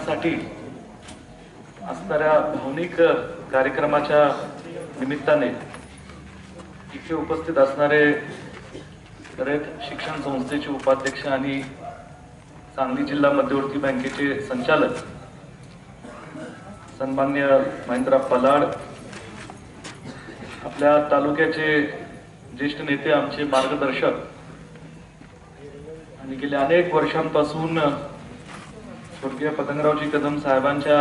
लोकांसाठी असणाऱ्या भावनिक कार्यक्रमाच्या निमित्ताने इथे उपस्थित असणारे रयत शिक्षण संस्थेचे उपाध्यक्ष आणि सांगली जिल्हा मध्यवर्ती बँकेचे संचालक सन्मान्य महेंद्रा पलाड आपल्या तालुक्याचे ज्येष्ठ नेते आमचे मार्गदर्शक. आणि गेल्या अनेक वर्षांपासून स्वर्गीय पतंगरावजी कदम साहेबांच्या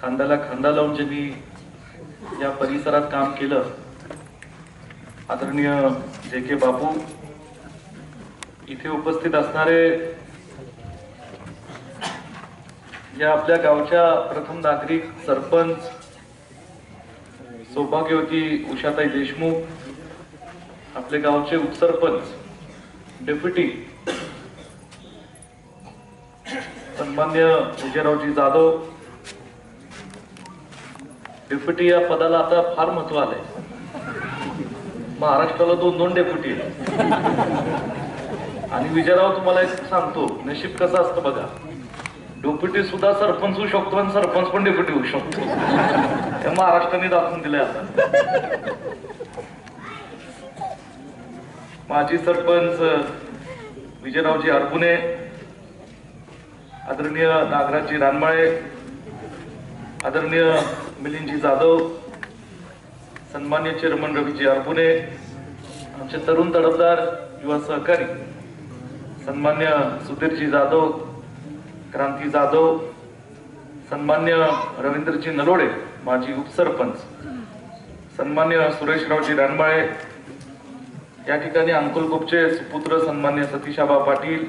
खांद्याला खांदा लावून ज्यांनी या परिसरात काम केलं आदरणीय जे के बापू इथे उपस्थित असणारे या आपल्या गावच्या प्रथम नागरिक सरपंच सौभाग्यवती उषाताई देशमुख आपले गावचे उपसरपंच डेप्युटी मान्य विजयरावजी जाधव डेप्युटी या पदाला आता फार महत्त्व आलंय. महाराष्ट्राला दोन दोन डेप्युटी. आणि विजयराव तुम्हाला एक सांगतो नशीब कसं असतं बघा. डेप्युटी सुद्धा सरपंच होऊ शकतो आणि सरपंच पण डेप्युटी होऊ शकतो. हे महाराष्ट्राने दाखवून दिलंय आता. माजी सरपंच विजयरावजी अरपुने आदरणीय नागराजी रानमाळे आदरणीय मिलिंदजी जाधव सन्मान्य चेअरमन रवीजी अरपुने आमचे तरुण तडफदार युवा सहकारी सन्मान्य सुधीरजी जाधव क्रांती जाधव सन्मान्य रवींद्रजी नलोडे माजी उपसरपंच सन्मान्य सुरेशरावजी रानमाळे या ठिकाणी अंकुल गुपचे सुपुत्र सन्मान्य सतीशाबा पाटील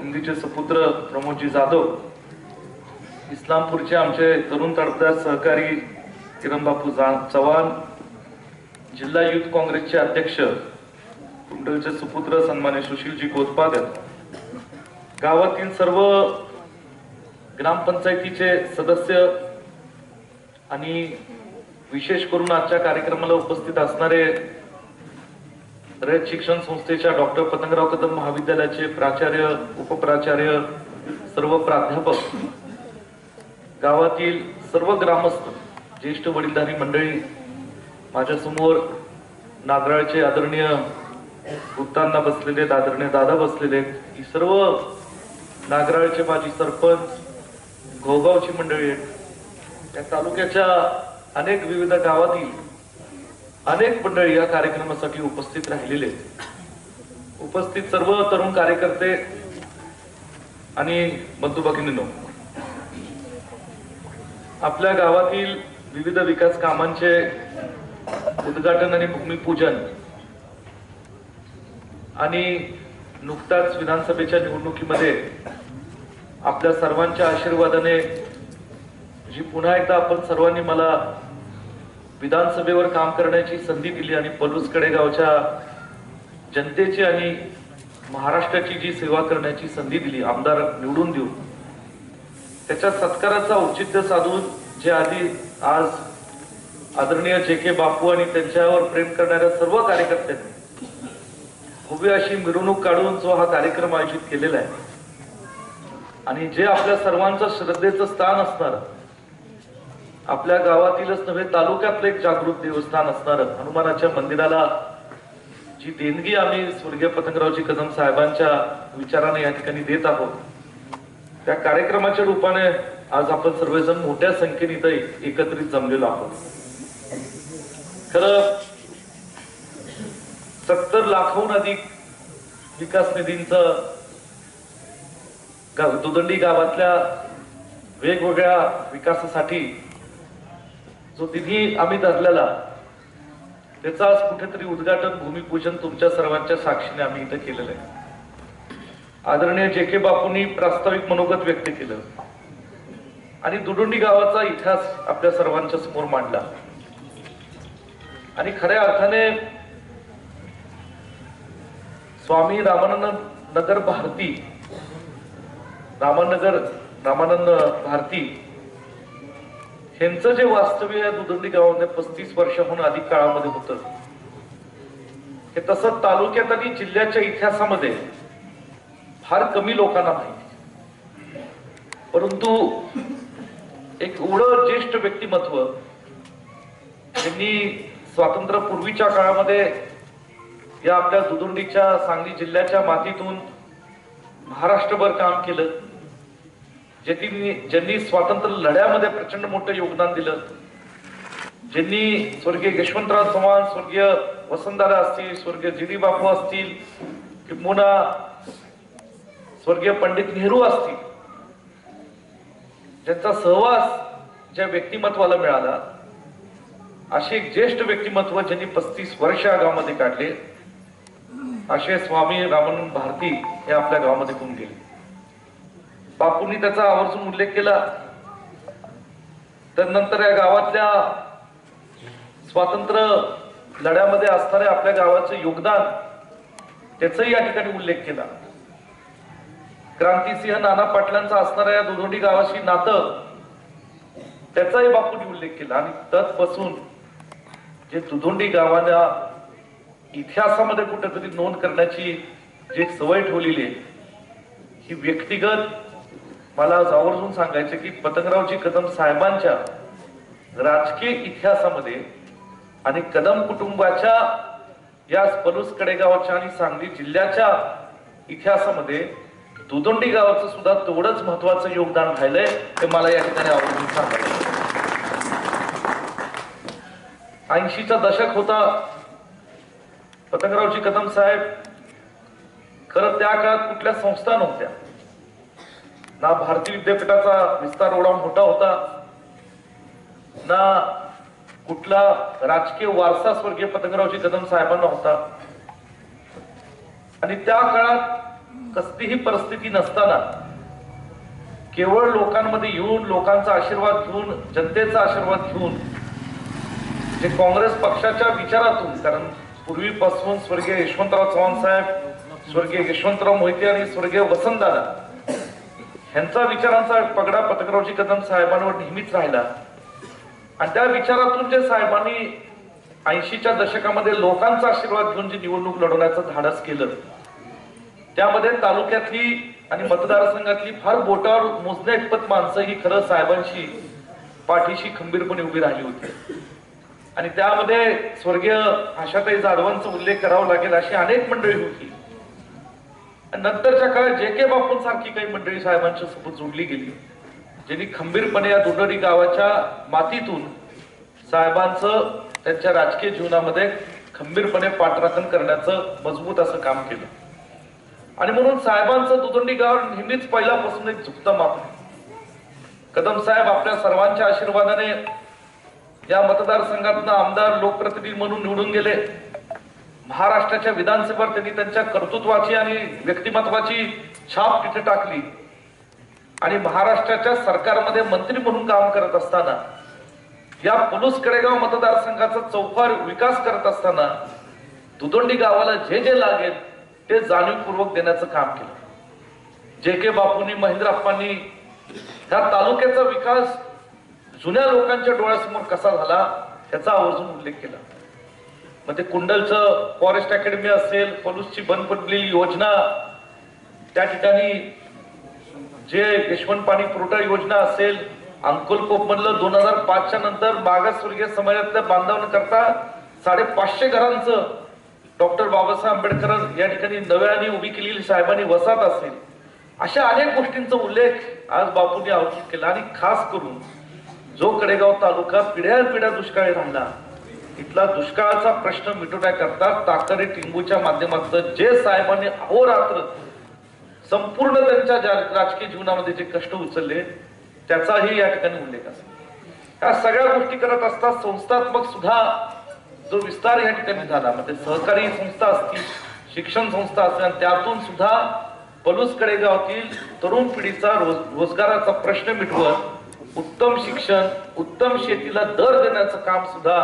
कुंदीचे सुपुत्र प्रमोदजी जाधव इस्लामपूरचे आमचे तरुण तडफदार सहकारी किरणबापू जा- चव्हाण जिल्हा युथ काँग्रेसचे अध्यक्ष कुंडलचे सुपुत्र सन्मान्य सुशीलजी गोतपादर गावातील सर्व ग्रामपंचायतीचे सदस्य आणि विशेष करून आजच्या कार्यक्रमाला उपस्थित असणारे रयत शिक्षण संस्थेच्या डॉक्टर पतंगराव कदम महाविद्यालयाचे प्राचार्य उपप्राचार्य सर्व प्राध्यापक गावातील सर्व ग्रामस्थ ज्येष्ठ वडीलधारी मंडळी माझ्यासमोर नागराळचे आदरणीय वृत्तांना बसलेले आदरणीय दादा बसलेले ही सर्व नागराळचे माजी सरपंच घोगावची मंडळी आहेत. या तालुक्याच्या अनेक विविध गावातील अनेक मंडळी या कार्यक्रमासाठी उपस्थित राहिलेले उपस्थित सर्व तरुण कार्यकर्ते आणि बंधू भगिनीनो आपल्या गावातील विविध विकास कामांचे उद्घाटन आणि भूमिपूजन आणि नुकताच विधानसभेच्या निवडणुकीमध्ये आपल्या सर्वांच्या आशीर्वादाने जी पुन्हा एकदा आपण सर्वांनी मला विधानसभेवर काम करण्याची संधी दिली आणि पलूस गावच्या जनतेची आणि महाराष्ट्राची जी सेवा करण्याची संधी दिली आमदार निवडून देऊ त्याच्या सत्काराचा औचित्य साधून जे आधी आज आदरणीय जे के बापू आणि त्यांच्यावर प्रेम करणाऱ्या सर्व कार्यकर्त्यांनी भव्य अशी मिरवणूक काढून जो हा कार्यक्रम आयोजित केलेला आहे. आणि जे आपल्या सर्वांचं श्रद्धेचं स्थान असणार आपल्या गावातीलच नव्हे तालुक्यातलं एक जागृत देवस्थान असणार हनुमानाच्या मंदिराला जी देणगी आम्ही स्वर्गीय पतंगरावजी कदम साहेबांच्या विचाराने या ठिकाणी देत आहोत त्या कार्यक्रमाच्या रूपाने आज आपण सर्वजण मोठ्या संख्येने इथं एकत्रित जमलेलो आहोत. खरं सत्तर लाखाहून अधिक विकास निधींचं दुदंडी गावातल्या वेगवेगळ्या विकासासाठी जो निधी आम्ही धरलेला त्याचं आज कुठेतरी उद्घाटन भूमिपूजन तुमच्या सर्वांच्या साक्षीने आम्ही इथं केलेलं आहे. आदरणीय जे के बापूंनी प्रास्ताविक मनोगत व्यक्त केलं. आणि दुडुंडी गावाचा इतिहास आपल्या सर्वांच्या समोर मांडला. आणि खऱ्या अर्थाने स्वामी रामानंद नगर भारती रामानगर रामानंद भारती यांचं जे वास्तव्य या दुदंडी गावामध्ये पस्तीस वर्षाहून अधिक काळामध्ये होतं हे तसं तालुक्यात आणि जिल्ह्याच्या इतिहासामध्ये फार कमी लोकांना माहिती परंतु एक एवढं ज्येष्ठ व्यक्तिमत्व त्यांनी स्वातंत्र्यपूर्वीच्या काळामध्ये या आपल्या दुदुंडीच्या सांगली जिल्ह्याच्या मातीतून महाराष्ट्रभर काम केलं. ज्यांनी ज्यांनी स्वातंत्र्य लढ्यामध्ये प्रचंड मोठं योगदान दिलं ज्यांनी स्वर्गीय यशवंतराव चव्हाण स्वर्गीय वसंतदादा असतील स्वर्गीय जी डी बापू असतील किंबहुना स्वर्गीय पंडित नेहरू असतील ज्यांचा सहवास ज्या व्यक्तिमत्वाला मिळाला असे एक ज्येष्ठ व्यक्तिमत्व ज्यांनी पस्तीस वर्ष या गावामध्ये काढले असे स्वामी रामानंद भारती हे आपल्या गावामध्ये होऊन गेले. बापूंनी त्याचा आवर्जून उल्लेख केला. तर नंतर या गावातल्या स्वातंत्र्य लढ्यामध्ये असणारे आपल्या गावाचं योगदान त्याचाही या ठिकाणी उल्लेख केला. क्रांतीसिंह नाना पाटलांचा असणाऱ्या या दुधोंडी गावाशी नातं त्याचाही बापूंनी उल्लेख केला. आणि तत्पासून जे दुधोंडी गावाला इतिहासामध्ये कुठेतरी नोंद करण्याची जी सवय ठेवलेली आहे ही व्यक्तिगत मला आज आवर्जून सांगायचं की पतंगरावजी कदम साहेबांच्या राजकीय इतिहासामध्ये आणि कदम कुटुंबाच्या या पलूस कडेगावच्या आणि सांगली जिल्ह्याच्या इतिहासामध्ये दुदोंडी गावाचं सुद्धा तेवढंच महत्वाचं योगदान राहिलंय हे मला या ठिकाणी आवर्जून सांगायचं ऐंशीचा दशक होता. पतंगरावजी कदम साहेब खरं त्या काळात कुठल्या संस्था नव्हत्या. ना भारतीय विद्यापीठाचा विस्तार एवढा मोठा होता ना कुठला राजकीय वारसा स्वर्गीय पतंगरावजी कदम साहेबांना होता. आणि त्या काळात कसलीही परिस्थिती नसताना केवळ लोकांमध्ये येऊन लोकांचा आशीर्वाद घेऊन जनतेचा आशीर्वाद घेऊन जे काँग्रेस पक्षाच्या विचारातून कारण पूर्वीपासून स्वर्गीय यशवंतराव चव्हाण साहेब स्वर्गीय यशवंतराव मोहिते आणि स्वर्गीय वसंतदादा ह्यांचा विचारांचा पगडा पतंगरावजी कदम साहेबांवर नेहमीच राहिला. आणि त्या विचारातून जे साहेबांनी ऐंशीच्या दशकामध्ये लोकांचा आशीर्वाद घेऊन जी निवडणूक लढवण्याचं धाडस केलं त्यामध्ये तालुक्यातली आणि मतदारसंघातली फार बोटावर मोजण्या इतपत माणसं ही खरं साहेबांशी पाठीशी खंबीरपणे उभी राहिली होती. आणि त्यामध्ये स्वर्गीय आशाताई जाधवांचा उल्लेख करावा लागेल अशी अनेक मंडळी होती. नंतरच्या काळात जे के बापूंसारखी काही मंडळी साहेबांच्या सोबत जोडली गेली ज्यांनी खंबीरपणे या दुडरी गावाच्या मातीतून साहेबांचं त्यांच्या राजकीय जीवनामध्ये खंबीरपणे पाठराखण करण्याचं मजबूत असं काम केलं. आणि म्हणून साहेबांचं दुदंडी गाव नेहमीच पहिल्यापासून एक झुकतं माप कदम साहेब आपल्या सर्वांच्या आशीर्वादाने या मतदारसंघातनं आमदार लोकप्रतिनिधी म्हणून निवडून गेले. महाराष्ट्राच्या विधानसभेवर त्यांनी त्यांच्या कर्तृत्वाची आणि व्यक्तिमत्वाची छाप तिथे टाकली. आणि महाराष्ट्राच्या सरकारमध्ये मंत्री म्हणून काम करत असताना या पुलुस कडेगाव मतदारसंघाचा चौफार विकास करत असताना दुदोंडी गावाला जे जे लागेल ते जाणीवपूर्वक देण्याचं काम केलं. जे के बापूंनी महेंद्रप्पांनी ह्या तालुक्याचा विकास जुन्या लोकांच्या डोळ्यासमोर कसा झाला याचा आवर्जून उल्लेख केला. मग ते कुंडलचं फॉरेस्ट अकॅडमी असेल पलूसची बंद पडलेली योजना त्या ठिकाणी जे यशवंत पाणी पुरवठा योजना असेल अंकुलकोप मधलं दोन हजार पाचच्या नंतर मागासवर्गीय समाजातल्या बांधवांकरता साडेपाचशे घरांचं डॉक्टर बाबासाहेब आंबेडकर या ठिकाणी नव्याने उभी केलेली साहेबांनी वसाहत असेल. अशा अनेक गोष्टींचा उल्लेख आज बापूंनी आवर्जून केला. आणि खास करून जो कडेगाव तालुका पिढ्या पिढ्या दुष्काळी राहिला तिथला दुष्काळाचा प्रश्न मिटवण्याकरता ताकरे टिंबूच्या माध्यमातून जे साहेबांनी अहोरात्र संपूर्ण त्यांच्या राजकीय जीवनामध्ये जे कष्ट उचलले त्याचाही या ठिकाणी उल्लेख असेल. या सगळ्या गोष्टी करत असतात संस्थात्मक सुद्धा जो विस्तार या ठिकाणी झाला म्हणजे सहकारी संस्था असतील शिक्षण संस्था असतील आणि त्यातून सुद्धा पलूस कडेगावातील तरुण पिढीचा रोज रोजगाराचा प्रश्न मिटवत उत्तम शिक्षण उत्तम शेतीला दर देण्याचं काम सुद्धा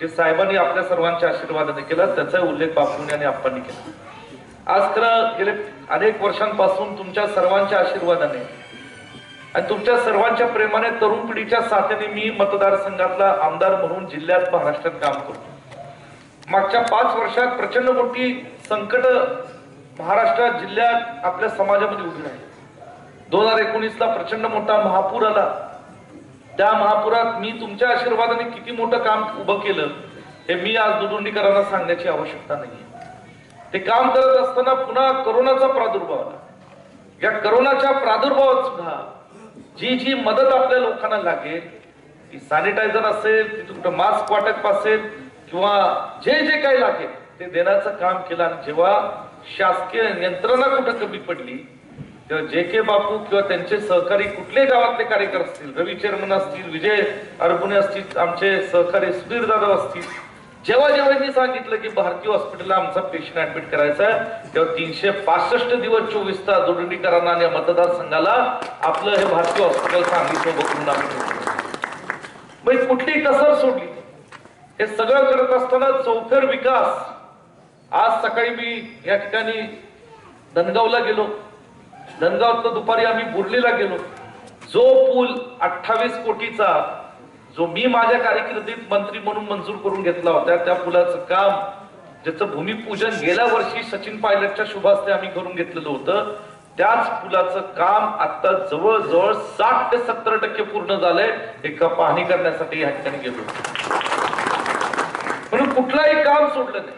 जे साहेबांनी आपल्या सर्वांच्या आशीर्वादाने केलं त्याचा उल्लेख बापूंनी आणि आप्पांनी केला. आज खरं गेले अनेक वर्षांपासून तुमच्या सर्वांच्या आशीर्वादाने आणि तुमच्या सर्वांच्या प्रेमाने तरुण पिढीच्या साथीने मी मतदारसंघातला आमदार म्हणून जिल्ह्यात महाराष्ट्रात काम करतो. मागच्या पाच वर्षात प्रचंड मोठी संकट महाराष्ट्रात जिल्ह्यात आपल्या समाजामध्ये उभी राहिली. दोन हजार एकोणीसला प्रचंड मोठा महापूर आला. त्या महापुरात मी तुमच्या आशीर्वादाने किती मोठं काम उभं केलं हे मी आज दुदुंडीकरांना सांगण्याची आवश्यकता नाही ते काम करत असताना पुन्हा करोनाचा प्रादुर्भाव आला. या करोनाच्या प्रादुर्भावात सुद्धा जी जी मदत आपल्या लोकांना लागेल ती सॅनिटायझर असेल तिथे कुठं मास्क वाटप असेल किंवा जे जे काही लागेल ते देण्याचं काम केलं. आणि जेव्हा शासकीय यंत्रणा कुठं कमी पडली तेव्हा जे के बापू किंवा त्यांचे सहकारी कुठले गावातले कार्यकर्ते असतील रवी चेअरमन असतील विजय अरबुने असतील आमचे सहकारी सुधीर जाधव असतील जेव्हा जेव्हा मी सांगितलं की भारतीय हॉस्पिटलला आमचा पेशंट ऍडमिट करायचा आहे तेव्हा तीनशे पासष्ट दिवस चोवीस तास जोडणीकरांना आणि मतदारसंघाला आपलं हे भारतीय हॉस्पिटल सांगितलं बघून आम्ही कुठली कसर सोडली? हे सगळं करत असताना चौफेर विकास. आज सकाळी मी या ठिकाणी धनगावला गेलो. धनगावात दुपारी आम्ही बुर्लीला गेलो. जो पूल अठ्ठावीस कोटीचा जो मी माझ्या कारकिर्दीत मंत्री म्हणून मंजूर करून घेतला होता त्या पुलाचं काम ज्याचं भूमिपूजन गेल्या वर्षी सचिन पायलटच्या शुभास्ते आम्ही करून घेतलेलं होतं त्याच पुलाचं काम आता जवळजवळ साठ ते सत्तर टक्के पूर्ण झालंय एका पाहणी करण्यासाठी या ठिकाणी गेलो म्हणून कुठलाही काम सोडलं नाही.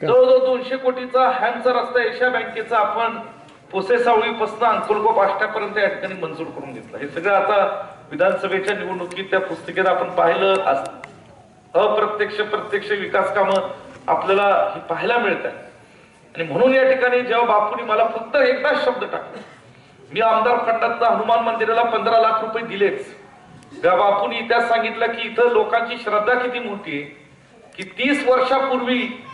जवळजवळ दोनशे कोटीचा हॅमचा रस्ता एशिया बँकेचा आपण पोसे सावळीपासून अंकुलकोप आष्ट्यापर्यंत या ठिकाणी मंजूर करून घेतला. हे सगळं आता विधानसभेच्या निवडणुकीत त्या पुस्तिकेत आपण पाहिलं अस- अप्रत्यक्ष प्रत्यक्ष विकास कामं आपल्याला ही पाहायला मिळतात. आणि म्हणून या ठिकाणी जेव्हा बापूंनी मला फक्त एकदाच शब्द टाकला मी आमदार फंडातनं हनुमान मंदिराला पंधरा लाख रुपये दिलेच. त्या बापूंनी इतिहास सांगितलं की इथं लोकांची श्रद्धा किती मोठी आहे की तीस वर्षापूर्वी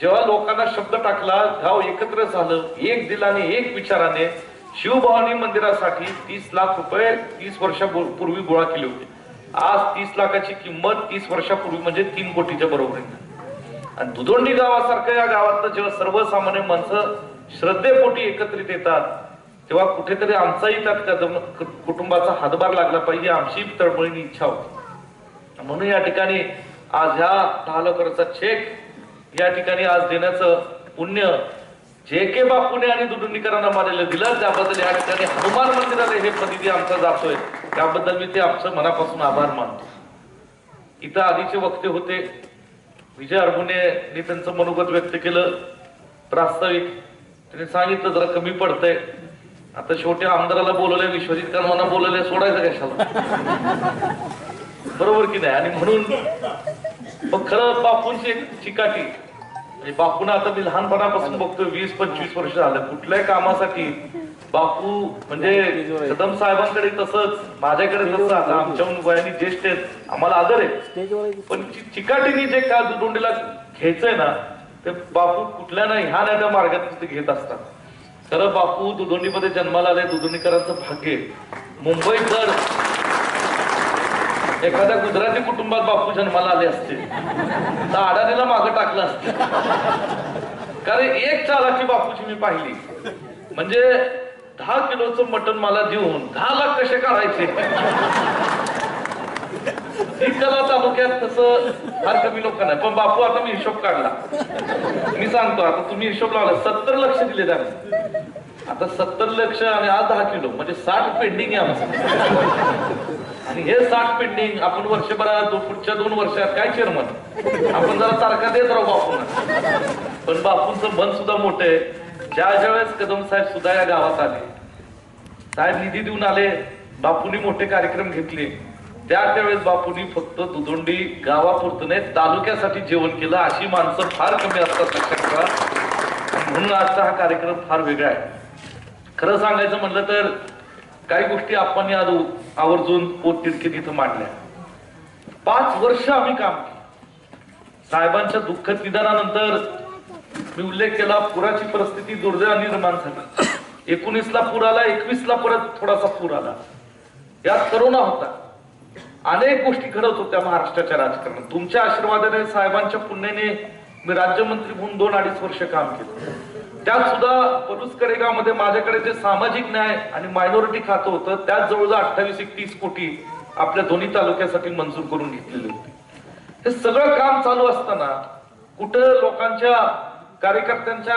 जेव्हा लोकांना शब्द टाकला गाव एकत्र झालं एक दिलाने एक विचाराने शिवभवानी मंदिरासाठी तीस लाख रुपये तीस वर्षापूर्वी गोळा केले होते. आज तीस लाखाची किंमत तीस वर्षापूर्वी म्हणजे तीन कोटीच्या बरोबरीने. आणि दुधोंडी गावासारखं या गावातलं जेव्हा सर्वसामान्य माणसं श्रद्धेपोटी एकत्रित येतात तेव्हा कुठेतरी आमचाही त्यात कुटुंबाचा हातभार लागला पाहिजे आमची तळमळीने इच्छा होती. म्हणून या ठिकाणी आज ह्या दहा लाखाचा चेक या ठिकाणी आज देण्याचं पुण्य जे के बापूने आणि दुडुंडीकरांना मारलेलं दिलं त्याबद्दल या ठिकाणी हनुमान मंदिराला हे प्रतिनिधी आमचा जातोय. त्याबद्दल मी ते आमचं मनापासून आभार मानतो. इथं आधीचे वक्ते होते. विजय अरबुने त्यांचं मनोगत व्यक्त केलं. प्रास्ताविक त्यांनी सांगितलं जरा कमी पडतंय. आता शेवटी आमदाराला बोलवलंय विश्वजित कदमांना बोलवलंय सोडायचं कशाला? बरोबर की नाही? आणि म्हणून मग खरं बापूंची एक चिकाटी. म्हणजे बापूंना आता मी लहानपणापासून बघतोय वीस पंचवीस वर्ष झालं. कुठल्याही कामासाठी बापू म्हणजे कदम साहेबांकडे तसंच माझ्याकडे तसं आता आमच्या वयाने ज्येष्ठ आहेत आम्हाला आदर आहे. पण चिकाटीने जे का दुदोंडीला घ्यायचंय ना ते बापू कुठल्या नाही ह्या नाही त्या मार्गात घेत असतात. खरं बापू दुधोंडीमध्ये जन्माला आले दुधोंडीकरांचं भाग्य आहे. मुंबईत जर एखाद्या गुजराती कुटुंबात बापू जन्माला आले असते. तर अडाणीला मागं टाकलं असत. कारण एक चालाची बापूची मी पाहिली. म्हणजे दहा किलोचं मटण मला देऊन दहा लाख कसे काढायचे? ही कला तालुक्यात तसं फार कमी लोकांना नाही पण बापू आता मी हिशोब काढला. मी सांगतो आता तुम्ही हिशोब लावला. सत्तर लक्ष दिले त्याने आता सत्तर लक्ष आणि आज दहा किलो म्हणजे साठ पेंडिंग आहे आमचं. आणि हे साठ पेंडिंग आपण वर्षभरात पुढच्या दोन वर्षात काय चेअरमन आपण जरा तारखा देत राहू बापून. पण बापूंचं मन सुद्धा मोठं आहे. ज्या ज्या वेळेस कदम साहेब सुद्धा या गावात आले साहेब निधी देऊन आले बापूंनी मोठे कार्यक्रम घेतले. त्या त्यावेळेस बापूंनी फक्त दुधोंडी गावापुरतं नाही तालुक्यासाठी जेवण केलं. अशी माणसं फार कमी असतात लक्षात ठेवा. म्हणून आजचा हा कार्यक्रम फार वेगळा आहे. खरं सांगायचं म्हटलं तर काही गोष्टी आपण आज आवर्जून पोट तिडकीत इथं मांडल्या. पाच वर्ष आम्ही काम केलं. साहेबांच्या दुःखद निधनानंतर मी उल्लेख केला पुराची परिस्थिती दुर्दैव निर्माण झाली. एकोणीसला पूर आला एकवीसला परत थोडासा पूर आला. यात करोना होता. अनेक गोष्टी घडत होत्या महाराष्ट्राच्या राजकारणात. तुमच्या आशीर्वादाने साहेबांच्या पुण्याने मी राज्यमंत्री म्हणून दोन अडीच वर्ष काम केलं. त्यात सुद्धा पलूस कडेगावमध्ये माझ्याकडे जे सामाजिक न्याय आणि मायनॉरिटी खातं होतं त्यात जवळजवळ अठ्ठावीस एकतीस कोटी आपल्या दोन्ही तालुक्यासाठी मंजूर करून घेतलेले होते. हे सगळं काम चालू असताना कुठं लोकांच्या कार्यकर्त्यांच्या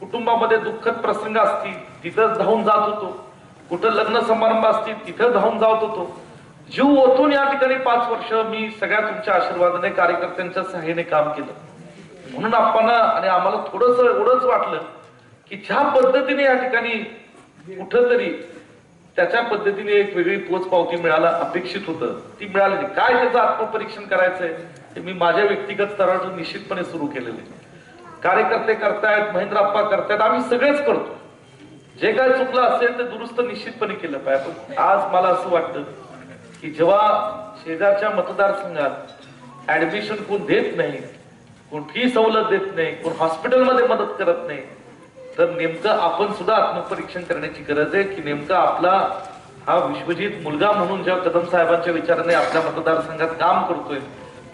कुटुंबामध्ये दुःखद प्रसंग असतील तिथं धावून जात होतो. कुठं लग्न समारंभ असतील तिथं धावून जात होतो. जीव ओतून या ठिकाणी पाच वर्ष मी सगळ्या तुमच्या आशीर्वादाने कार्यकर्त्यांच्या सहाय्याने काम केलं. म्हणून आपण आणि आम्हाला थोडस एवढंच वाटलं की ज्या पद्धतीने या ठिकाणी कुठंतरी त्याच्या पद्धतीने एक वेगळी पोच पावती मिळायला अपेक्षित होतं ती मिळाली नाही. काय त्याचं आत्मपरीक्षण करायचंय ते मी माझ्या व्यक्तिगत स्तरावर निश्चितपणे सुरू केलेले कार्यकर्ते करतायत महेंद्रप्पा करतायत आम्ही सगळेच करतो. जे काय चुकलं असेल ते दुरुस्त निश्चितपणे केलं पाहिजे. पण आज मला असं वाटतं की जेव्हा शेजारच्या मतदारसंघात ऍडमिशन कोण देत नाही कोण फी सवलत देत नाही कोण हॉस्पिटलमध्ये मदत करत नाही. तर नेमकं आपण सुद्धा आत्मपरीक्षण करण्याची गरज आहे की नेमका आपला हा विश्वजित मुलगा म्हणून जेव्हा कदम साहेबांच्या विचाराने आपल्या मतदारसंघात काम करतोय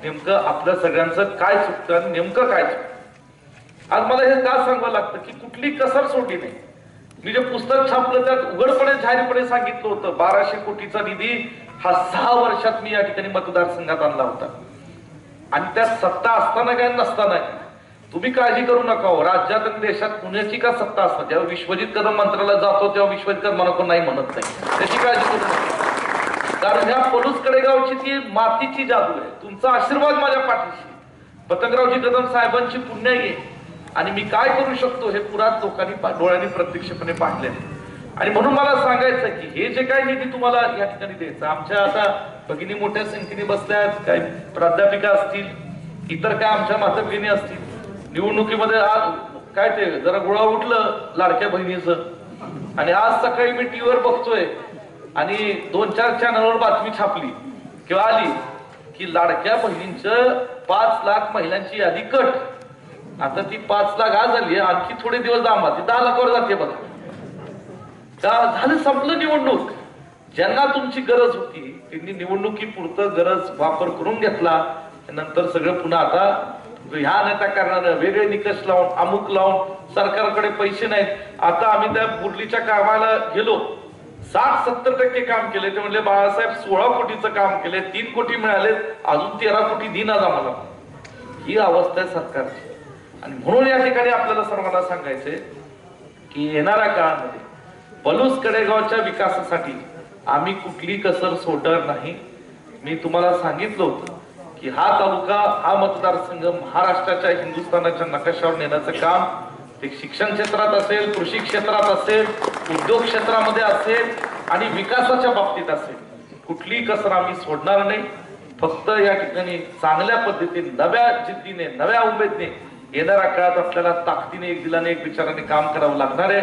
नेमकं आपल्या सगळ्यांचं काय चुकतं आणि नेमकं काय चुकतं? आज मला हे का सांगावं लागतं की कुठली कसर सोडली नाही? मी जे पुस्तक छापलं त्यात उघडपणे जाहीरपणे सांगितलं होतं बाराशे कोटीचा निधी हा सहा वर्षात मी या ठिकाणी मतदारसंघात आणला होता. आणि त्यात सत्ता असताना काय नसताना तुम्ही काळजी करू नका हो. राज्यात आणि देशात पुण्याची का सत्ता असणार? जेव्हा विश्वजित कदम मंत्रालयात जातो तेव्हा विश्वजित कदम मला कोण नाही म्हणत नाही. त्याची काळजी करू नका. कारण ह्या पलूस कडेगावची ती मातीची जादू आहे. तुमचा आशीर्वाद माझ्या पाठीशी. पतंगरावजी कदम साहेबांची पुण्य आहे. आणि मी काय करू शकतो हे पुरात लोकांनी डोळ्यांनी प्रत्यक्षपणे पाहिले आणि म्हणून मला सांगायचं की हे जे काय निधी तुम्हाला या ठिकाणी द्यायचं आमच्या आता भगिनी मोठ्या संख्येने बसल्या आहेत काही प्राध्यापिका असतील इतर काय आमच्या मातभगिनी असतील. निवडणुकीमध्ये आज काय ते जरा गोळा उठलं लाडक्या बहिणीचं. आणि आज सकाळी मी टीव्हीवर बघतोय आणि दोन चार चॅनलवर बातमी छापली. किंवा आली की लाडक्या बहिणींचं पाच लाख महिलांची यादी कट. आता ती पाच लाख आज झाली आणखी थोडे दिवस दामा. ती दहा लाखावर जाते बघा. का झालं संपलं निवडणूक. ज्यांना तुमची गरज होती त्यांनी निवडणुकीपुरतं गरज वापर करून घेतला. नंतर सगळं पुन्हा आता ह्या नेत्या कारणानं वेगळे निकष लावून अमुक लावून सरकारकडे पैसे नाहीत. आता आम्ही त्या बुर्लीच्या कामाला गेलो. साठ सत्तर टक्के काम केले. ते म्हणले बाळासाहेब सोळा कोटीचं काम केले. तीन कोटी मिळाले. अजून तेरा कोटी दिनाच आम्हाला ही अवस्था आहे सरकारची. आणि म्हणून या ठिकाणी आपल्याला सर्वांना सांगायचंय की येणाऱ्या काळामध्ये पलूस कडेगावच्या विकासासाठी आम्ही कुठली कसर सोडणार नाही. मी तुम्हाला सांगितलं होतं की हा तालुका हा मतदारसंघ महाराष्ट्राच्या हिंदुस्थानाच्या नकाशावर नेण्याचं काम ते शिक्षण क्षेत्रात असेल कृषी क्षेत्रात असेल उद्योग क्षेत्रामध्ये असेल आणि विकासाच्या बाबतीत असेल कुठलीही कसर आम्ही सोडणार नाही. फक्त या ठिकाणी चांगल्या पद्धतीने नव्या जिद्दीने नव्या उमेदने येणाऱ्या काळात आपल्याला ताकदीने एक दिलाने एक विचाराने काम करावं लागणार आहे.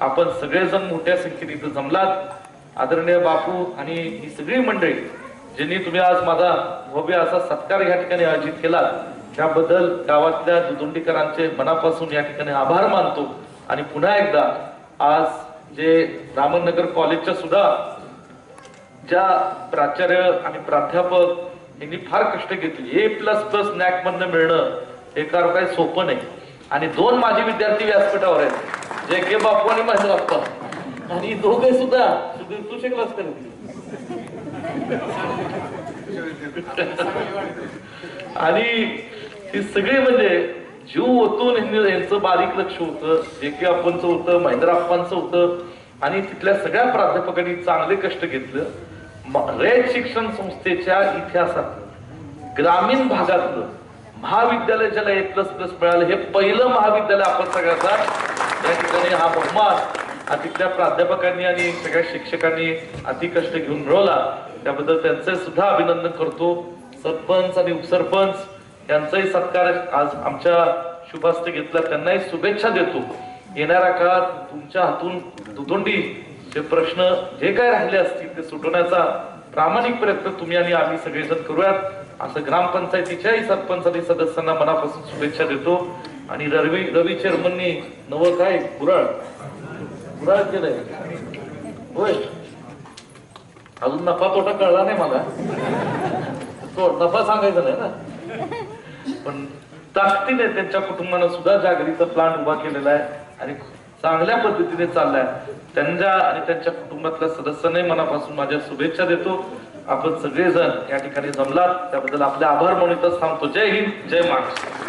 आपण सगळेजण मोठ्या संख्येने इथं जमलात. आदरणीय बापू आणि ही सगळी मंडळी ज्यांनी तुम्ही आज माझा भव्य असा सत्कार या ठिकाणी आयोजित केला त्याबद्दल गावातल्या दुदुंडीकरांचे मनापासून या ठिकाणी आभार मानतो. आणि पुन्हा एकदा आज जे रामनगर कॉलेजच्या सुद्धा ज्या प्राचार्य आणि प्राध्यापक यांनी फार कष्ट घेतली ए प्लस प्लस नॅक मधनं मिळणं हे कार काही सोपं नाही. आणि दोन माझे विद्यार्थी व्यासपीठावर आहेत जे के बापू आणि माझे बाप्पा. आणि दोघे सुद्धा सुधीर तू शिकलास का आणि ही सगळी म्हणजे जीव ओतून यांचं बारीक लक्ष होतं जे के आपणचं होतं महेंद्रप्पांचं होतं आणि तिथल्या सगळ्या प्राध्यापकांनी चांगले कष्ट घेतलं. म- रयत शिक्षण संस्थेच्या इतिहासात ग्रामीण भागातलं महाविद्यालय ज्याला ए प्लस प्लस मिळालं हे पहिलं महाविद्यालय आपण सगळ्याचा या ठिकाणी हा बहुमान हा तिथल्या प्राध्यापकांनी आणि सगळ्या शिक्षकांनी अति कष्ट घेऊन मिळवला त्याबद्दल त्यांचं सुद्धा अभिनंदन करतो. सरपंच आणि उपसरपंच यांचाही सत्कार आज आमच्या शुभास्त घेतला. त्यांनाही शुभेच्छा देतो. येणाऱ्या काळात तुमच्या हातून दुतोंडी जे प्रश्न जे काय राहिले असतील ते सुटवण्याचा प्रामाणिक प्रयत्न तुम्ही आणि आम्ही सगळेजण करूयात. असं ग्रामपंचायतीच्याही सरपंच आणि सदस्यांना मनापासून शुभेच्छा देतो. आणि रवी रवी चेअरमननी नवं काय? गुराळ गुराळ केलंय. होय. अजून नफा तोटा कळला नाही मला. तो नफा सांगायचा नाही ना. पण ताकदीने त्यांच्या कुटुंबानं सुद्धा जागरीचा प्लांट उभा केलेला आहे आणि चांगल्या पद्धतीने चाललाय. त्यांच्या आणि त्यांच्या कुटुंबातल्या सदस्यांनाही मनापासून माझ्या शुभेच्छा देतो. आपण सगळेजण या ठिकाणी जमलात. त्याबद्दल आपले आभार म्हणून थांबतो. जय हिंद जय महाराष्ट्र.